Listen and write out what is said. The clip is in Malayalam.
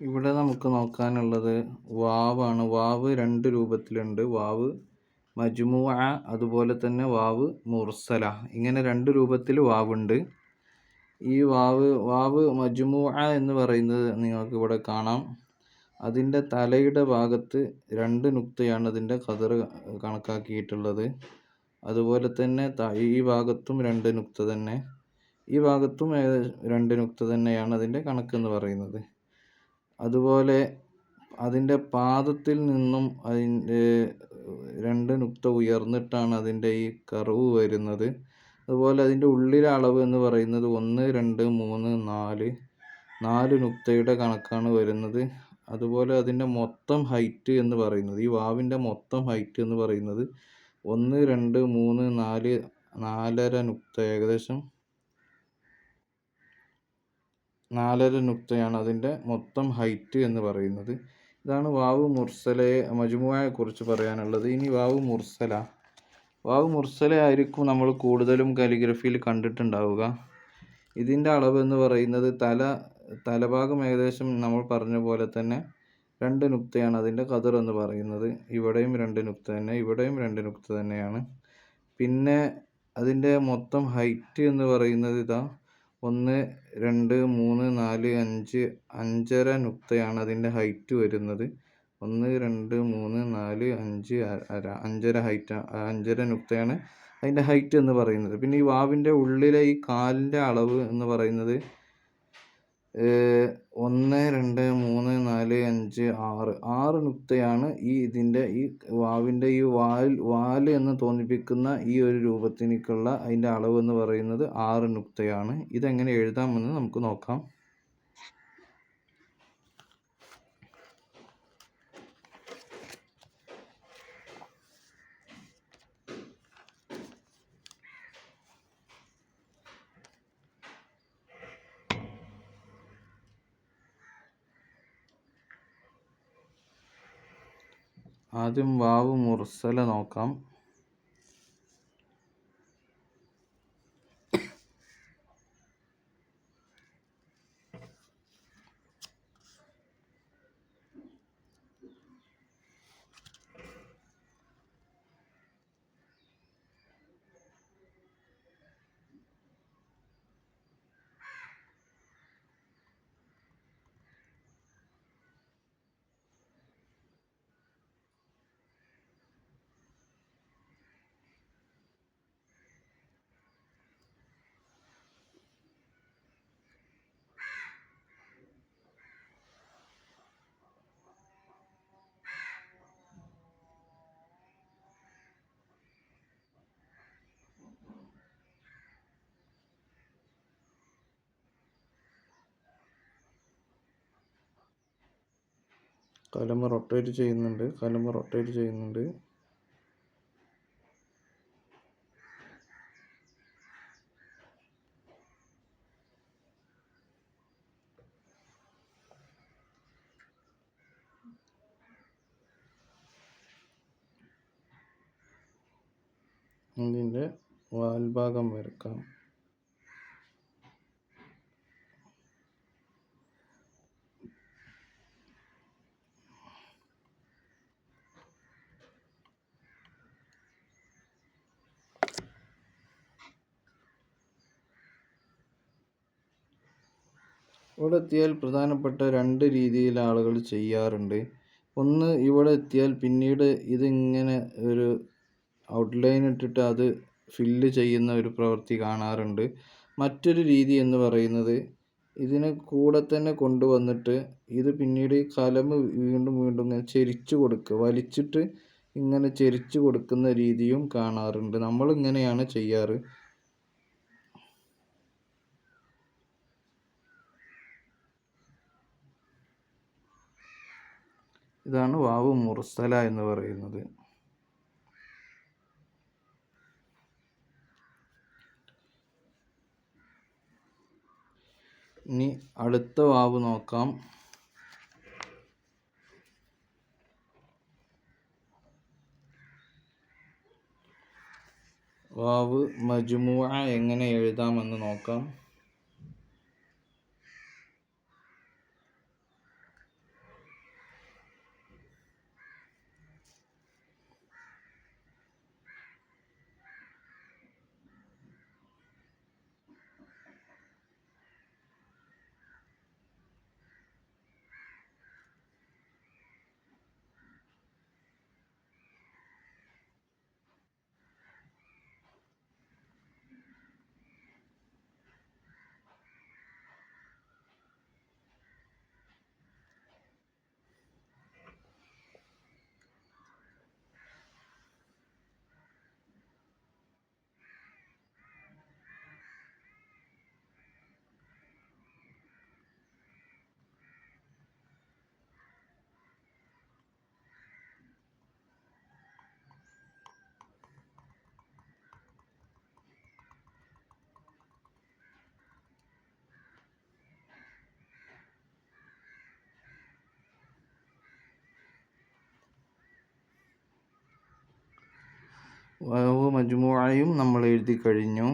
ഇവിടെ നമുക്ക് നോക്കാനുള്ളത് വാവാണ്. വാവ് രണ്ട് രൂപത്തിലുണ്ട്. വാവ് മജ്മുഅ അതുപോലെ തന്നെ വാവ് മുർസല. ഇങ്ങനെ രണ്ട് രൂപത്തിൽ വാവുണ്ട്. ഈ വാവ് വാവ് മജ്മുഅ എന്ന് പറയുന്നത് നിങ്ങൾക്ക് ഇവിടെ കാണാം. അതിന്റെ തലയുടെ ഭാഗത്ത് രണ്ട് നുക്തയാണ് അതിന്റെ ഖദർ കണക്കാക്കിയിട്ടുള്ളത്. അതുപോലെ തന്നെ ഈ ഭാഗത്തും രണ്ട് നുക്ത തന്നെ. ഈ ഭാഗത്തും രണ്ട് നുക്ത തന്നെയാണ് അതിന്റെ കണക്കെന്ന് പറയുന്നത്. അതുപോലെ അതിന്റെ പാദത്തിൽ നിന്നും അതിന്റെ രണ്ട് നുക്ത ഉയർന്നിട്ടാണ് അതിന്റെ ഈ കർവ് വരുന്നത്. അതുപോലെ അതിന്റെ ഉള്ളിലെ അളവ് എന്ന് പറയുന്നത് ഒന്ന് രണ്ട് മൂന്ന് നാല് നാല് നുക്തയുടെ കണക്കാണ് വരുന്നത്. അതുപോലെ അതിന്റെ മൊത്തം ഹൈറ്റ് എന്ന് പറയുന്നത് ഈ വാവിന്റെ മൊത്തം ഹൈറ്റ് എന്ന് പറയുന്നത് ഒന്ന് രണ്ട് മൂന്ന് നാല് നാലര നുക്ത ഏകദേശം നാലര നുക്തയാണ് അതിന്റെ മൊത്തം ഹൈറ്റ് എന്ന് പറയുന്നത്. ഇതാണ് വാവു മുർസലയെ മജുമുവയെ കുറിച്ച് പറയാനുള്ളത്. ഇനി വാവു മുർസല. വാവ് മുർസല ആയിരിക്കും നമ്മൾ കൂടുതലും കാലിഗ്രഫിയിൽ കണ്ടിട്ടുണ്ടാവുക. ഇതിന്റെ അളവ് എന്ന് പറയുന്നത് തല തലഭാഗം ഏകദേശം നമ്മൾ പറഞ്ഞ പോലെ തന്നെ രണ്ട് നുക്തയാണ് അതിന്റെ കതിർ എന്ന് പറയുന്നത്. ഇവിടെയും രണ്ട് നുക്ത തന്നെ ഇവിടെയും രണ്ട് നുക്ത തന്നെയാണ്. പിന്നെ അതിന്റെ മൊത്തം ഹൈറ്റ് എന്ന് പറയുന്നത് ഇതാ ഒന്ന് രണ്ട് മൂന്ന് നാല് അഞ്ച് അഞ്ചര നുക്തയാണ് അതിന്റെ ഹൈറ്റ് വരുന്നത്. ഒന്ന് രണ്ട് മൂന്ന് നാല് അഞ്ച് അര അഞ്ചര ഹൈറ്റ് അഞ്ചര നുക്തയാണ് അതിന്റെ ഹൈറ്റ് എന്ന് പറയുന്നത്. പിന്നെ ഈ വാവിന്റെ ഉള്ളിലെ ഈ കാലിന്റെ അളവ് എന്ന് പറയുന്നത് ഒന്ന് രണ്ട് മൂന്ന് നാല് അഞ്ച് ആറ്. ആറ് നുക്തയാണ് ഈ ഇതിന്റെ ഈ വാവിന്റെ ഈ വാൽ വാൽ എന്ന് തോന്നിപ്പിക്കുന്ന ഈ ഒരു രൂപത്തിനേക്കുള്ള അതിന്റെ അളവ് എന്ന് പറയുന്നത് ആറ് നുക്തയാണ് ഇതെങ്ങനെ എഴുതാമെന്ന് നമുക്ക് നോക്കാം. ആദ്യം വാവ് മുർസല നോക്കാം. കലമ റൊട്ടേറ്റ് ചെയ്യുന്നുണ്ട് കലമ റൊട്ടേറ്റ് ചെയ്യുന്നുണ്ട്. ഇതിന്റെ വാൽഭാഗം വരക്കാം. ഇവിടെ എത്തിയാൽ പ്രധാനപ്പെട്ട രണ്ട് രീതിയിൽ ആളുകൾ ചെയ്യാറുണ്ട്. ഒന്ന് ഇവിടെ എത്തിയാൽ പിന്നീട് ഇതിങ്ങനെ ഒരു ഔട്ട്ലൈൻ ഇട്ടിട്ട് അത് ഫില്ല് ചെയ്യുന്ന ഒരു പ്രവൃത്തി കാണാറുണ്ട്. മറ്റൊരു രീതി എന്ന് പറയുന്നത് ഇതിനെ കൂടെ തന്നെ കൊണ്ടുവന്നിട്ട് ഇത് പിന്നീട് ഈ കലം വീണ്ടും വീണ്ടും ഇങ്ങനെ ചെരിച്ചു കൊടുക്കുക വലിച്ചിട്ട് ഇങ്ങനെ ചെരിച്ചു കൊടുക്കുന്ന രീതിയും കാണാറുണ്ട്. നമ്മളിങ്ങനെയാണ് ചെയ്യാറ്. ഇതാണ് വാവ് മുർസല എന്ന് പറയുന്നത്. ഇനി അടുത്ത വാവ് നോക്കാം. വാവ് മജ്മുഅ എങ്ങനെ എഴുതാമെന്ന് നോക്കാം. മജ്മുഅയും നമ്മൾ എഴുതി കഴിഞ്ഞു.